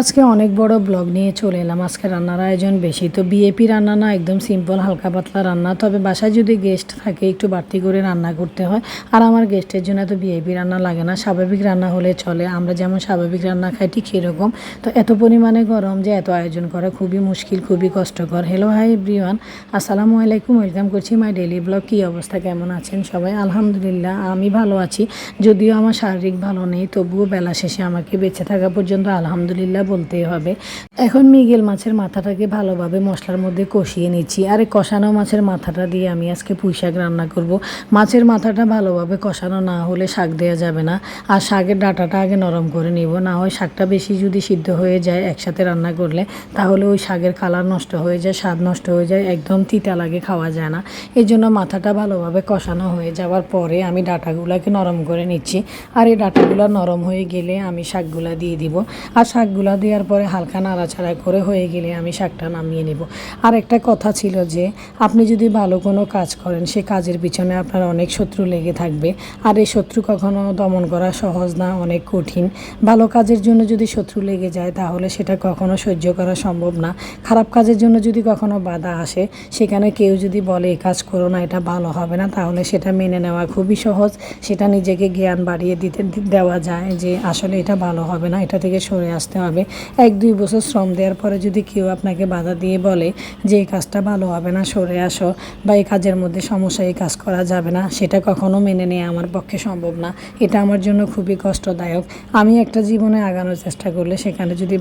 আজকে অনেক বড় ব্লগ নিয়ে চলে এলাম। আজকে রান্নার আয়োজন বেশি। তো বিএপি রান্না না, একদম সিম্পল হালকা পাতলা রান্না। তবে বাসায় যদি গেস্ট থাকে, একটু বাড়তি করে রান্না করতে হয়। আর আমার গেস্টের জন্য তো বিএপি রান্না লাগে না। স্বাভাবিক রান্না হলে চলে। আমরা যেমন স্বাভাবিক রান্না খাই, ঠিক সেরকম। তো এত পরিমাণে গরম যে এত আয়োজন করা খুবই মুশকিল, খুবই কষ্টকর। হ্যালো হাই এভরিওয়ান আসসালামু আলাইকুম। ওয়েলকাম করছি মাই ডেলি ব্লগ কী অবস্থা? কেমন আছেন সবাই? আলহামদুলিল্লাহ, আমি ভালো আছি। যদিও আমার শারীরিক ভালো নেই, তবুও বেলা শেষে আমাকে বেঁচে থাকা পর্যন্ত আলহামদুলিল্লাহ বলতেই হবে। এখন মিগেল মাছের মাথাটাকে ভালোভাবে মশলার মধ্যে কষিয়ে নিচ্ছি। আর কষানো মাছের মাথাটা দিয়ে আমি আজকে পুঁই শাক রান্না করব। মাছের মাথাটা ভালোভাবে কষানো না হলে শাক দেওয়া যাবে না। আর শাকের ডাটাটা আগে নরম করে নিব। না হয় শাকটা বেশি যদি সিদ্ধ হয়ে যায় একসাথে রান্না করলে, তাহলে ওই শাকের কালার নষ্ট হয়ে যায়, স্বাদ নষ্ট হয়ে যায়, একদম তিতা লাগে, খাওয়া যায় না। এই জন্য মাথাটা ভালোভাবে কষানো হয়ে যাওয়ার পরে আমি ডাটাগুলোকে নরম করে নিচ্ছি। আর এই ডাটাগুলো নরম হয়ে গেলে আমি শাকগুলা দিয়ে দিব। আর শাকগুলা দেওয়ার পরে হালকা নাড়াচাড়া করে হয়ে গেলে আমি শাকটা নামিয়ে নেব। আর একটা কথা ছিল যে, আপনি যদি ভালো কোনো কাজ করেন, সে কাজের পিছনে আপনার অনেক শত্রু লেগে থাকবে। আর এই শত্রু কখনো দমন করা সহজ না, অনেক কঠিন। ভালো কাজের জন্য যদি শত্রু লেগে যায়, তাহলে সেটা কখনো সহ্য করা সম্ভব না। খারাপ কাজের জন্য যদি কখনো বাধা আসে, সেখানে কেউ যদি বলে, এই কাজ করো না, এটা ভালো হবে না, তাহলে সেটা মেনে নেওয়া খুবই সহজ। সেটা নিজেকে জ্ঞান বাড়িয়ে দিতে দেওয়া যায় যে, আসলে এটা ভালো হবে না, এটা থেকে সরে আসতে হবে। এক দুই বছর শ্রম দেওয়ার পরে যদি কেউ আপনাকে বাধা দিয়ে বলে যে এই কাজটা ভালো হবে না, সরে আসো বা এই কাজের মধ্যে সমস্যা, এই কাজ করা যাবে না, সেটা কখনো মেনে নেওয়া আমার পক্ষে সম্ভব না। এটা আমার জন্য খুবই কষ্টদায়ক। আমি একটা জীবনে আগানোর চেষ্টা করলে সেখানে যদি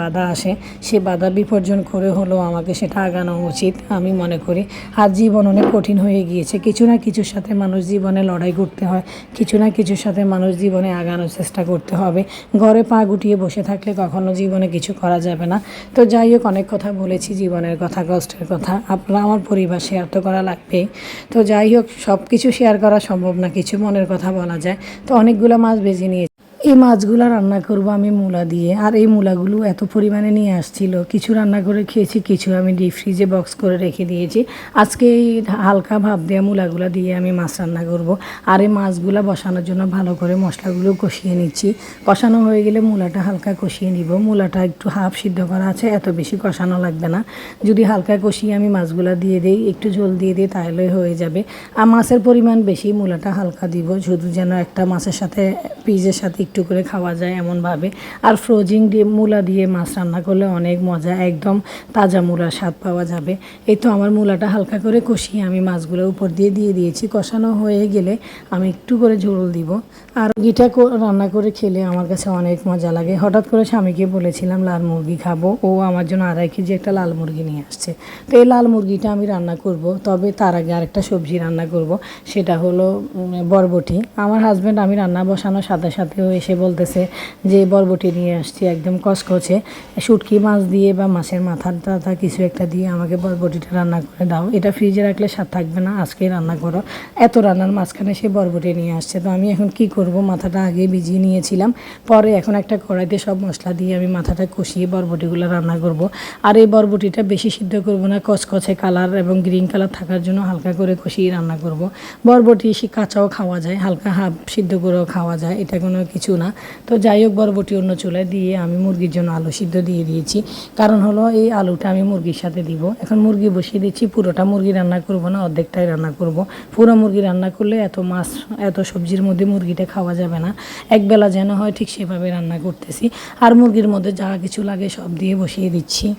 বাধা আসে, সে বাধা বিপর্জন করে হলেও আমাকে সেটা আগানো উচিত, আমি মনে করি। আর জীবন অনেক কঠিন হয়ে গিয়েছে। কিছু না কিছুর সাথে মানুষ জীবনে লড়াই করতে হয়, কিছু না কিছুর সাথে মানুষ জীবনে আগানোর চেষ্টা করতে হবে। ঘরে পা গুটিয়ে বসে থাকলে কখনো জীবনে কিছু করা যাবে না। তো যাই হোক, অনেক কথা বলেছি, জীবনের কথা, কষ্টের কথা। আপনারা, আমার পরিবার শেয়ার তো করা লাগবে তো যাই হোক সব কিছু শেয়ার করা সম্ভব না, কিছু মনের কথা বলা যায়। তো অনেকগুলো মাছ বেজে নিয়েছি। এই মাছগুলো রান্না করব আমি মূলা দিয়ে। আর এই মূলাগুলো এত পরিমাণে নিয়ে আসছিল। কিছু রান্না করে খেয়েছি, কিছু আমি ডিপ ফ্রিজে বক্স করে রেখে দিয়েছি। আজকে এই হালকা ভাব দেওয়া মূলাগুলো দিয়ে আমি মাছ রান্না করব। আর এই মাছগুলো বসানোর জন্য ভালো করে মশলাগুলো কষিয়ে নিচ্ছি। কষানো হয়ে গেলে মূলাটা হালকা কষিয়ে নিব। মূলাটা একটু হাফ সিদ্ধ করা আছে, এত বেশি কষানো লাগবে না। যদি হালকা কষিয়ে আমি মাছগুলো দিয়ে দিই, একটু ঝোল দিয়ে দিই, তাহলে হয়ে যাবে। আর মাছের পরিমাণ বেশি, মূলাটা হালকা দিব। শুধু যেন একটা মাছের সাথে, পিজের সাথে একটু করে খাওয়া যায় এমনভাবে। আর ফ্রোজিং দিয়ে, মূলা দিয়ে মাছ রান্না করলে অনেক মজা, একদম তাজা মূলার স্বাদ পাওয়া যাবে। এই তো আমার মূলাটা হালকা করে কষিয়ে আমি মাছগুলো উপর দিয়ে দিয়ে দিয়েছি। কষানো হয়ে গেলে আমি একটু করে ঝোল দিব। আর গিটা রান্না করে খেলে আমার কাছে অনেক মজা লাগে। হঠাৎ করে স্বামীকে বলেছিলাম, লাল মুরগি খাব। ও আমার জন্য আড়াই কেজি একটা লাল মুরগি নিয়ে আসছে। তো এই লাল মুরগিটা আমি রান্না করব। তবে তার আগে আরেকটা সবজি রান্না করব। সেটা হলো বরবটি। আমার হাজব্যান্ড আমি রান্না বসানোর সাথে সাথেও এসে বলতেছে যে, বরবটি নিয়ে আসছি একদম কসকছে শুটকি মাছ দিয়ে বা মাছের মাথা টাথা কিছু একটা দিয়ে আমাকে বরবটিটা রান্না করে দাও। এটা ফ্রিজে রাখলে স্বাদ থাকবে না আজকেই রান্না করো। এত রান্নার মাঝখানে সে বরবটি নিয়ে আসছে। তো আমি এখন কি করব? মাথাটা আগে ভিজিয়ে নিয়েছিলাম। পরে এখন একটা কড়াইতে সব মশলা দিয়ে আমি মাথাটা কষিয়ে বরবটিগুলো রান্না করব। আর এই বরবটিটা বেশি সিদ্ধ করব না, কচকচে কালার এবং গ্রিন কালার থাকার জন্য হালকা করে কষিয়ে রান্না করব। বরবটি সে কাঁচাও খাওয়া যায়, হালকা হাফ সিদ্ধ করেও খাওয়া যায়। এটা কোনো কিছু না। তো যাই হোক, বরবটি অন্য চুলায় দিয়ে আমি মুরগির জন্য আলু সিদ্ধ দিয়ে দিয়েছি। কারণ হলো, এই আলুটা আমি মুরগির সাথে দিব। এখন মুরগি বসিয়ে দিচ্ছি, পুরোটা মুরগি রান্না করব না, অর্ধেকটাই রান্না করব। পুরো মুরগি রান্না করলে এত মাছ, এত সবজির মধ্যে মুরগিটা খাওয়া যাবে না। একবেলা যেন হয়, ঠিক সেভাবে রান্না করতেছি। আর মুরগির মধ্যে যা কিছু লাগে সব দিয়ে বসিয়ে দিচ্ছি।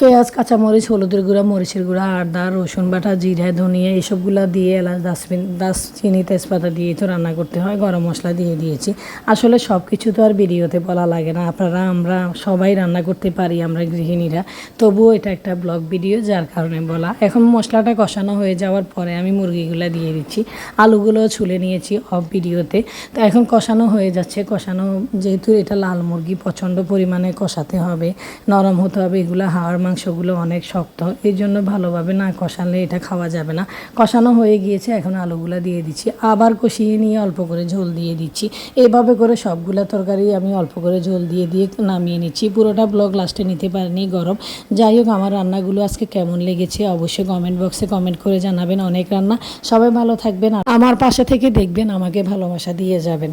পেঁয়াজ, কাঁচামরিচ, হলুদের গুঁড়া, মরিচের গুঁড়া, আদা, রসুন বাটা, জিরা, ধনিয়া এসবগুলো দিয়ে এলাচ দাসবিন দাসচিনি তেজপাতা দিয়ে তো রান্না করতে হয়। গরম মশলা দিয়ে দিয়েছি। আসলে সব কিছু তো আর ভিডিওতে বলা লাগে না। আপনারা, আমরা সবাই রান্না করতে পারি, আমরা গৃহিণীরা। তবুও এটা একটা ব্লগ ভিডিও, যার কারণে বলা। এখন মশলাটা কষানো হয়ে যাওয়ার পরে আমি মুরগিগুলো দিয়ে দিচ্ছি। আলুগুলো ছুলে নিয়েছি অফ ভিডিওতে। তো এখন কষানো হয়ে যাচ্ছে। কষানো, যেহেতু এটা লাল মুরগি, প্রচণ্ড পরিমাণে কষাতে হবে, নরম হতে হবে, এগুলো হাড় মাংসগুলো অনেক শক্ত। এই জন্য ভালোভাবে না কষালে এটা খাওয়া যাবে না। কষানো হয়ে গিয়েছে, এখন আলুগুলো দিয়ে দিচ্ছি। আবার কষিয়ে নিয়ে অল্প করে ঝোল দিয়ে দিচ্ছি। এভাবে করে সবগুলো তরকারি আমি অল্প করে ঝোল দিয়ে দিয়ে নামিয়ে নিচ্ছি। পুরোটা ব্লগ লাস্টে নিতে পারিনি, গরম। যাই হোক, আমার রান্নাগুলো আজকে কেমন লেগেছে অবশ্যই কমেন্ট বক্সে কমেন্ট করে জানাবেন। অনেক রান্না। সবাই ভালো থাকবেন আমার পাশে থেকে দেখবেন, আমাকে ভালোবাসা দিয়ে যাবেন।